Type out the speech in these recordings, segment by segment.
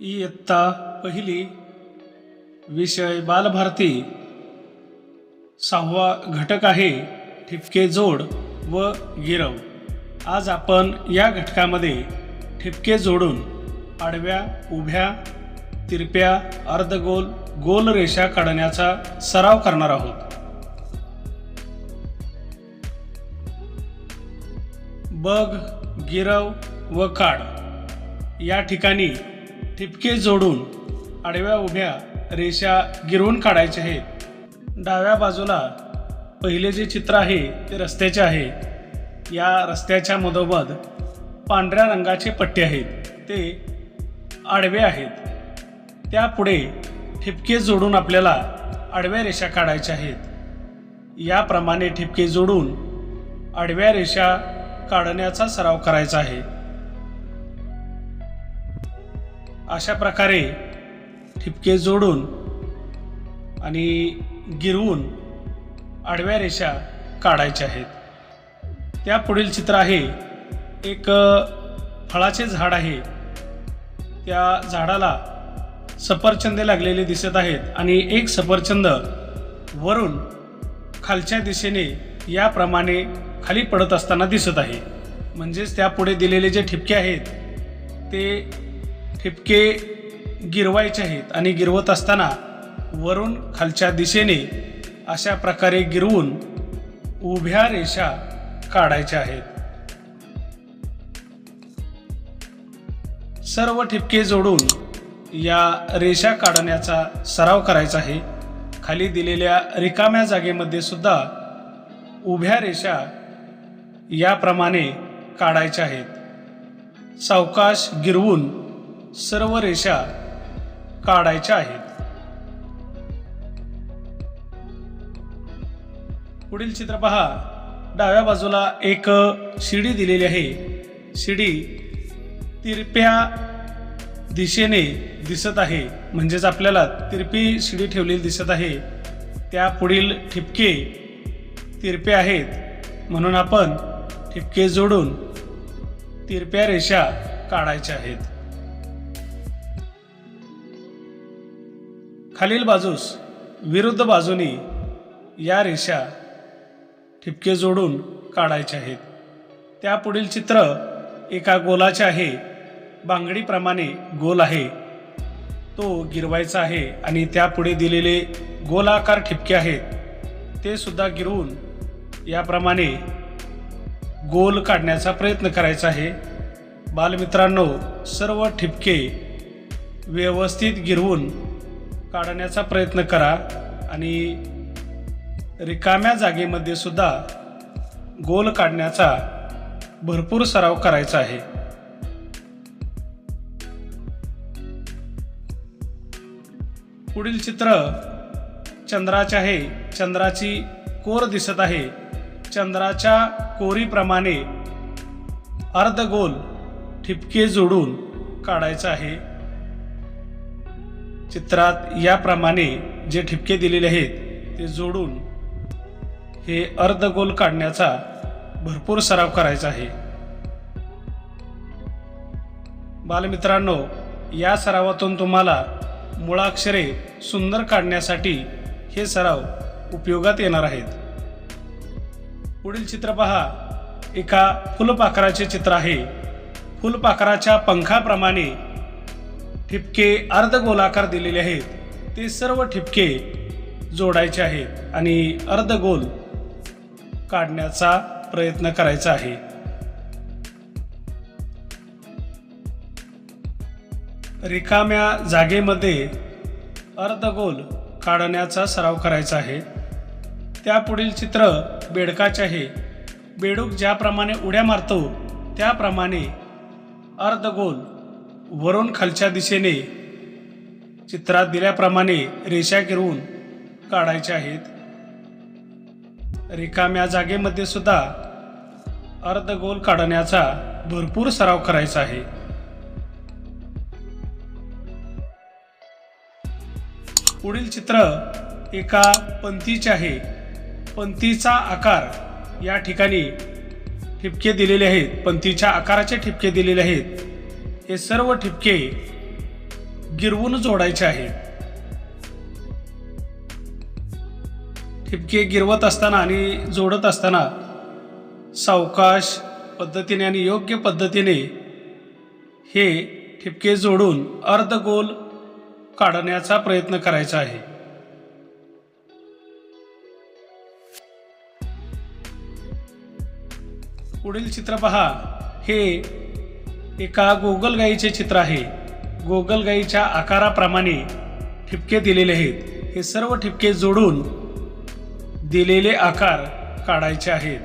इयत्ता पहिली विषय बालभारती. सहावा घटक आहे ठिपके जोड व गिरव. आज आपण या घटकामध्ये ठिपके जोडून आडव्या उभ्या तिरप्या अर्धगोल गोल रेषा काढण्याचा सराव करणार आहोत. बग गिरव व काड या ठिकाणी ठिपके जोडून आडव्या उभ्या रेषा गिरवून काढायच्या आहेत. डाव्या बाजूला पहिले जे चित्र आहे ते रस्त्याचे आहे. या रस्त्याच्या मधोमध पांढऱ्या रंगाचे पट्टे आहेत. ते आडवे आहेत. त्यापुढे ठिपके जोडून आपल्याला आडव्या रेषा काढायच्या आहेत. याप्रमाणे ठिपके जोडून आडव्या रेषा काढण्याचा सराव करायचा आहे. अशा प्रकारे ठिपके जोडून आणि गिरवून आडव्या रेषा काढायच्या आहेत. त्या पुढील चित्र आहे. एक फळाचे झाड आहे. त्या झाडाला सफरचंदे लागलेले दिसत आहेत आणि एक सफरचंद वरून खालच्या दिशेने याप्रमाणे खाली पडत असताना दिसत आहे. म्हणजेच त्यापुढे दिलेले जे ठिपके आहेत ते ठिपके गिरवायचे आहेत आणि गिरवत असताना वरून खालच्या दिशेने अशा प्रकारे गिरवून उभ्या रेषा काढायच्या आहेत. सर्व ठिपके जोडून या रेषा काढण्याचा सराव करायचा आहे. खाली दिलेल्या रिकाम्या जागेमध्ये सुद्धा उभ्या रेषा याप्रमाणे काढायच्या आहेत. सावकाश गिरवून सर्व रेषा काढायच्या आहेत. पुढील चित्र पहा. डाव्या बाजूला एक शिडी दिलेली आहे. शिडी तिरप्या दिशेने दिसत आहे. म्हणजेच आपल्याला तिरपी शिडी ठेवलेली दिसत आहे. त्या पुढील ठिपके तिरपे आहेत. म्हणून आपण ठिपके जोडून तिरप्या रेषा काढायच्या आहेत. खालील बाजूस विरुद्ध बाजूनी या रेषा ठिपके जोडून काढायचे आहेत. त्या पुढील चित्र एका गोलाचे आहे. बांगडीप्रमाणे गोल आहे. तो गिरवायचा आहे आणि त्यापुढे दिलेले गोलाकार ठिपके आहेत. ते सुद्धा गिरवून याप्रमाणे गोल काढण्याचा प्रयत्न करायचा आहे. बालमित्रांनो सर्व ठिपके व्यवस्थित गिरवून काढण्याचा प्रयत्न करा आणि रिकाम्या जागेमध्ये सुद्धा गोल काढण्याचा भरपूर सराव करायचा आहे. पुढील चित्र चंद्राचे आहे. चंद्राची कोर दिसत आहे. चंद्राच्या कोरीप्रमाणे अर्धगोल ठिपके जोडून काढायचं आहे. चित्रात याप्रमाणे जे ठिपके दिलेले आहेत ते जोडून हे अर्धगोल काढण्याचा भरपूर सराव करायचा आहे. बालमित्रांनो या सरावातून तुम्हाला मुळाक्षरे सुंदर काढण्यासाठी हे सराव उपयोगात येणार आहेत. पुढील चित्र पहा. एका फुलपाखराचे चित्र आहे. फुलपाखराच्या पंखाप्रमाणे ठिपके अर्धगोलाकार दिलेले आहेत. ते सर्व ठिपके जोडायचे आहेत आणि अर्धगोल काढण्याचा प्रयत्न करायचा आहे. रिकाम्या जागेमध्ये अर्धगोल काढण्याचा सराव करायचा आहे. त्यापुढील चित्र बेडकाचे आहे. बेडूक ज्याप्रमाणे उड्या मारतो त्याप्रमाणे अर्धगोल वरून खालच्या दिशेने चित्रात दिल्याप्रमाणे रेषा गिरवून काढायच्या आहेत. रिकाम्या जागेमध्ये सुद्धा अर्धगोल काढण्याचा भरपूर सराव करायचा आहे. पुढील चित्र एका पंथीचे आहे. पंथीचा आकार या ठिकाणी ठिपके दिलेले आहेत. पंथीच्या आकाराचे ठिपके दिलेले आहेत. हे सर्व ठिपके गिरवून जोडायचे आहेत. ठिपके गिरवत असताना आणि जोडत असताना सावकाश पद्धतीने आणि योग्य पद्धतीने हे ठिपके जोडून अर्धगोल काढण्याचा प्रयत्न करायचा आहे. पुढील चित्र पहा. हे एका गोगलगाईचे चित्र आहे. गोगलगाईच्या आकाराप्रमाणे ठिपके दिलेले आहेत. हे सर्व ठिपके जोडून दिलेले आकार काढायचे आहेत.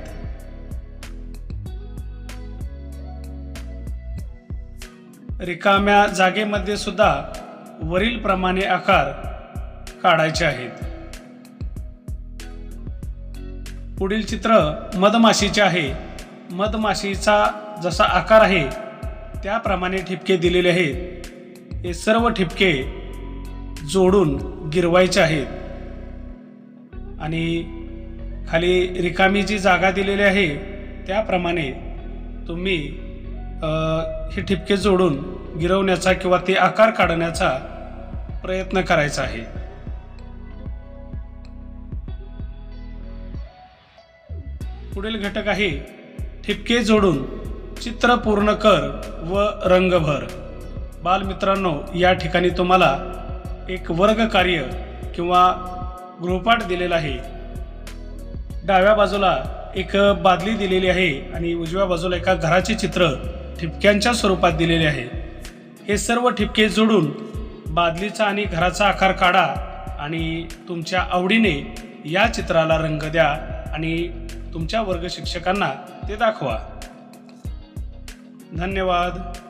रिकाम्या जागेमध्ये सुद्धा वरील प्रमाणे आकार काढायचे आहेत. पुढील चित्र मधमाशीचे आहे. मधमाशीचा जसा आकार आहे त्याप्रमाणे ठिपके दिलेले आहेत. हे सर्व ठिपके जोडून गिरवायचे आहेत. आणि खाली रिकामी जी जागा दिलेली आहे त्याप्रमाणे तुम्ही हे ठिपके जोडून गिरवण्याचा किंवा ते आकार काढण्याचा प्रयत्न करायचा आहे. पुढील घटक आहे ठिपके जोडून चित्र पूर्ण कर व रंगभर बालमित्रांनो या ठिकाणी तुम्हाला एक वर्ग कार्य किंवा गृहपाठ दिलेला आहे. डाव्या बाजूला एक बादली दिलेली आहे आणि उजव्या बाजूला एका घराचे चित्र ठिपक्यांच्या स्वरूपात दिलेले आहे. हे सर्व ठिपके जोडून बादलीचा आणि घराचा आकार काढा आणि तुमच्या आवडीने या चित्राला रंग द्या आणि तुमच्या वर्ग शिक्षकांना ते दाखवा. धन्यवाद.